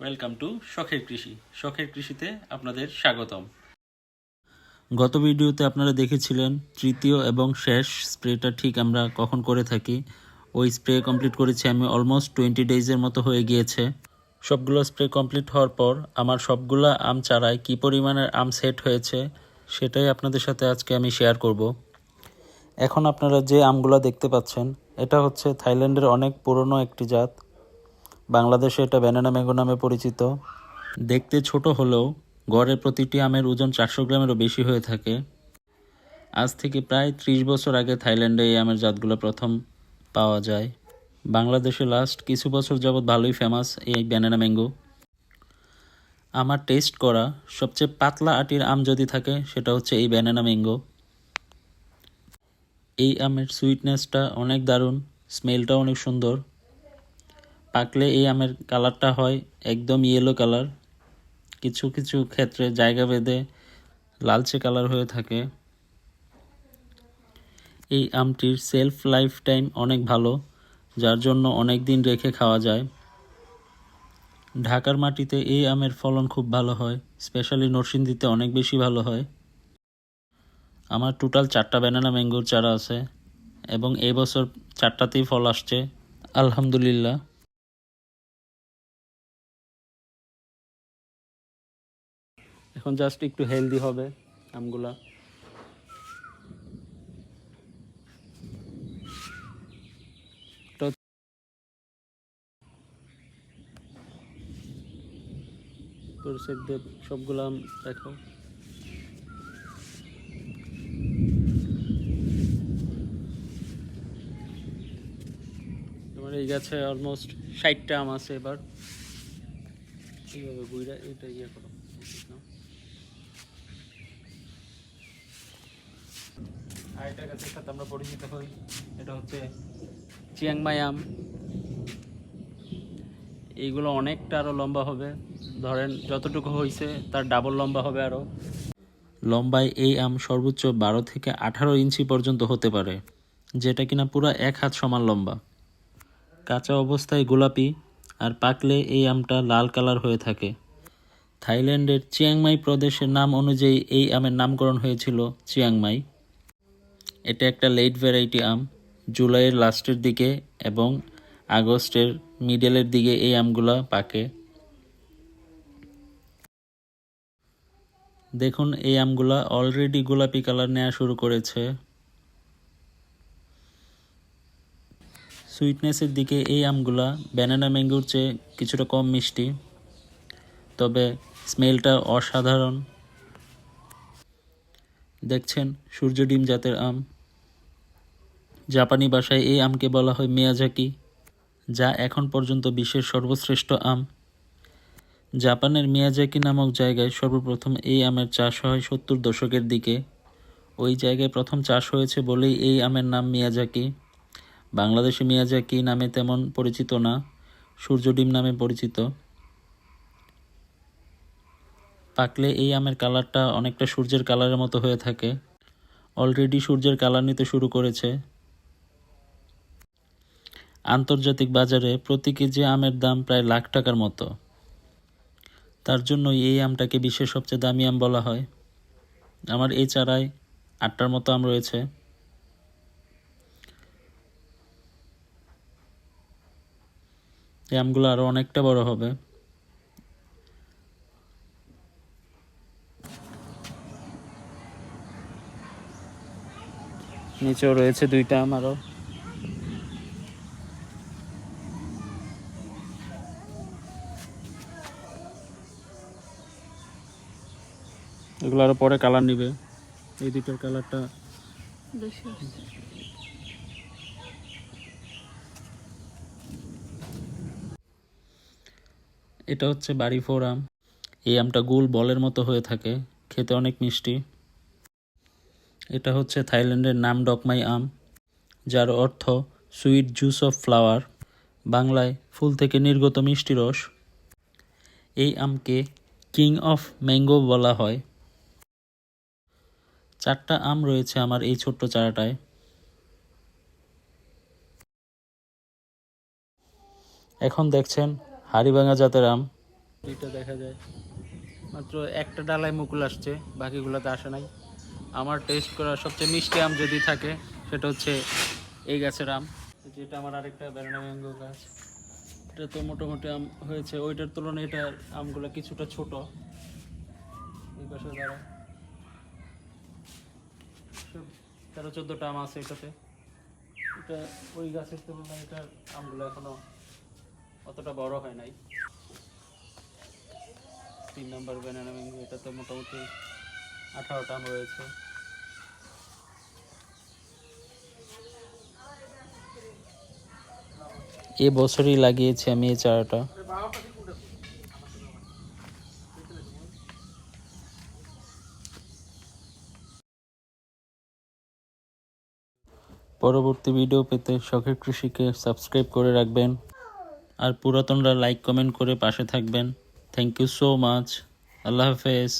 Welcome to শখের কৃষি শখের কৃষিতে আপনাদের স্বাগতম। গত ভিডিওতে আপনারা দেখেছিলেন তৃতীয় এবং শেষ স্প্রেটা ঠিক আমরা কখন করে থাকি। ওই স্প্রে কমপ্লিট করেছি আমি অলমোস্ট টোয়েন্টি ডেজের মতো হয়ে গিয়েছে। সবগুলো স্প্রে কমপ্লিট হওয়ার পর আমার সবগুলো আম চারায় কী পরিমাণের আম সেট হয়েছে সেটাই আপনাদের সাথে আজকে আমি শেয়ার করব। এখন আপনারা যে আমগুলো দেখতে পাচ্ছেন, এটা হচ্ছে থাইল্যান্ডের অনেক পুরনো একটি জাত। বাংলাদেশে এটা ব্যানানা ম্যাঙ্গো নামে পরিচিত। দেখতে ছোট হলেও গড়ে প্রতিটি আমের ওজন চারশো গ্রামেরও বেশি হয়ে থাকে। আজ থেকে প্রায় ত্রিশ বছর আগে থাইল্যান্ডে এই আমের জাতগুলো প্রথম পাওয়া যায়। বাংলাদেশে লাস্ট কিছু বছর যাবৎ ভালোই ফেমাস এই ব্যানানা ম্যাঙ্গো। আমার টেস্ট করা সবচেয়ে পাতলা আটির আম যদি থাকে, সেটা হচ্ছে এই ব্যানানা ম্যাঙ্গো। এই আমের সুইটনেসটা অনেক দারুণ স্মেলটা অনেক সুন্দর। পাকলে এই আমের কালারটা হয় একদম ইয়েলো কালার কিছু কিছু ক্ষেত্রে জায়গা বেঁধে লালচে কালার হয়ে থাকে। এই আমটির সেলফ লাইফ টাইম অনেক ভালো, যার জন্য অনেক দিন রেখে খাওয়া যায়। ঢাকার মাটিতে এই আমের ফলন খুব ভালো হয় স্পেশালি নরসিংদীতে অনেক বেশি ভালো হয়। আমার টোটাল চারটা ব্যানানা ম্যাঙ্গোর চারা আছে, এবং এই বছর চারটাতেই ফল আসছে, আলহামদুলিল্লাহ। এখন জাস্ট একটু হেলদি হবে আমগুলা। দিয়ে সবগুলো আম দেখো। তোমার এই গাছে অলমোস্ট ষাটটা আম আছে এবার। এইভাবে বুইরা এটা ইয়ে করো। আমরা পরিচিত হই, এটা হচ্ছে চিয়াংমাই আম। এইগুলো অনেকটা আরও লম্বা হবে। ধরেন যতটুকু হয়েছে তার ডাবল লম্বা হবে আরও লম্বায় এই আম সর্বোচ্চ বারো থেকে আঠারো ইঞ্চি পর্যন্ত হতে পারে, যেটা কিনা পুরো এক হাত সমান লম্বা। কাঁচা অবস্থায় গোলাপি, আর পাকলে এই আমটা লাল কালার হয়ে থাকে। থাইল্যান্ডের চিয়াংমাই প্রদেশের নাম অনুযায়ী এই আমের নামকরণ হয়েছিল চিয়াংমাই। এটা একটা লেট ভ্যারাইটি আম। জুলাইয়ের লাস্টের দিকে এবং আগস্টের মিডলের দিকে এই আমগুলা পাকে। দেখুন, এই আমগুলা অলরেডি গোলাপি কালার নেওয়া শুরু করেছে। সুইটনেসের দিকে এই আমগুলা ব্যানানা ম্যাঙ্গোর চেয়ে কিছুটা কম মিষ্টি। তবে স্মেলটা অসাধারণ। দেখছেন, সূর্য ডিম জাতের আম। জাপানি ভাষায় এই আমকে বলা হয় মিয়াজাকি, যা এখন পর্যন্ত বিশ্বের সর্বশ্রেষ্ঠ আম। জাপানের মিয়াজাকি নামক জায়গায় সর্বপ্রথম এই আমের চাষ হয় সত্তর দশকের দিকে। ওই জায়গায় প্রথম চাষ হয়েছে বলেই এই আমের নাম মিয়াজাকি। বাংলাদেশে মিয়াজাকি নামে তেমন পরিচিত না, সূর্য ডিম নামে পরিচিত। পাকলে এই আমের কালারটা অনেকটা সূর্যের কালারের মতো হয়ে থাকে। অলরেডি সূর্যের কালার নিতে শুরু করেছে। আন্তর্জাতিক বাজারে প্রতি কেজি আমের দাম প্রায় লাখ টাকার মতো। তার জন্যই এই আমটাকে বিশ্বের সবচেয়ে দামি আম বলা হয়। আমার এই চারায় আটটার মতো আম রয়েছে। এই আমগুলো আরও অনেকটা বড় হবে। নিচেও রয়েছে দুইটা আম আরও এগুলো আরও পরে কালার নিবে। এই দুইটার কালারটা এটা হচ্ছে বাড়ি ফোর আম এই আমটা গোল বলের মতো হয়ে থাকে, খেতে অনেক মিষ্টি। এটা হচ্ছে থাইল্যান্ডের নাম ডকমাই আম, যার অর্থ সুইট জুস অফ ফ্লাওয়ার, বাংলায় ফুল থেকে নির্গত মিষ্টি রস। এই আমকে কিং অফ ম্যাঙ্গো বলা হয়। চারটা আম রয়েছে আমার এই ছোট্ট চারাটায়। এখন দেখছেন হাড়িভাঙা জাতের আম। এটা দেখা যায়। মাত্র একটা ডালায় মুকুল আসছে, বাকিগুলোতে আসে নাই। আমার টেস্ট করা সবচেয়ে মিষ্টি আম যদি থাকে, সেটা হচ্ছে এই গাছের আম। যেটা আমার আরেকটা ব্যানানা ম্যাঙ্গো গাছ। এটা তো মোটামুটি আম হয়েছে। ওইটার তুলনায় এটার আমগুলো কিছুটা ছোট। এই পাশে দ্বারা তেরো, চোদ্দোটা আম আছে এটাতে। এটা ওই গাছের তুলনায় এটার আমগুলো এখনও অতটা বড় হয় নাই। তিন নম্বর ব্যানানা ম্যাঙ্গো এটাতে মোটামুটি আঠারোটা আম রয়েছে। এ বছরই লাগিয়েছি আমি এই চারাটা। পরবর্তী ভিডিও পেতে শখের কৃষিকে সাবস্ক্রাইব করে রাখবেন। আর পুরাতনরা লাইক কমেন্ট করে পাশে থাকবেন। থ্যাংক ইউ সো মাচ আল্লাহ হাফেজ।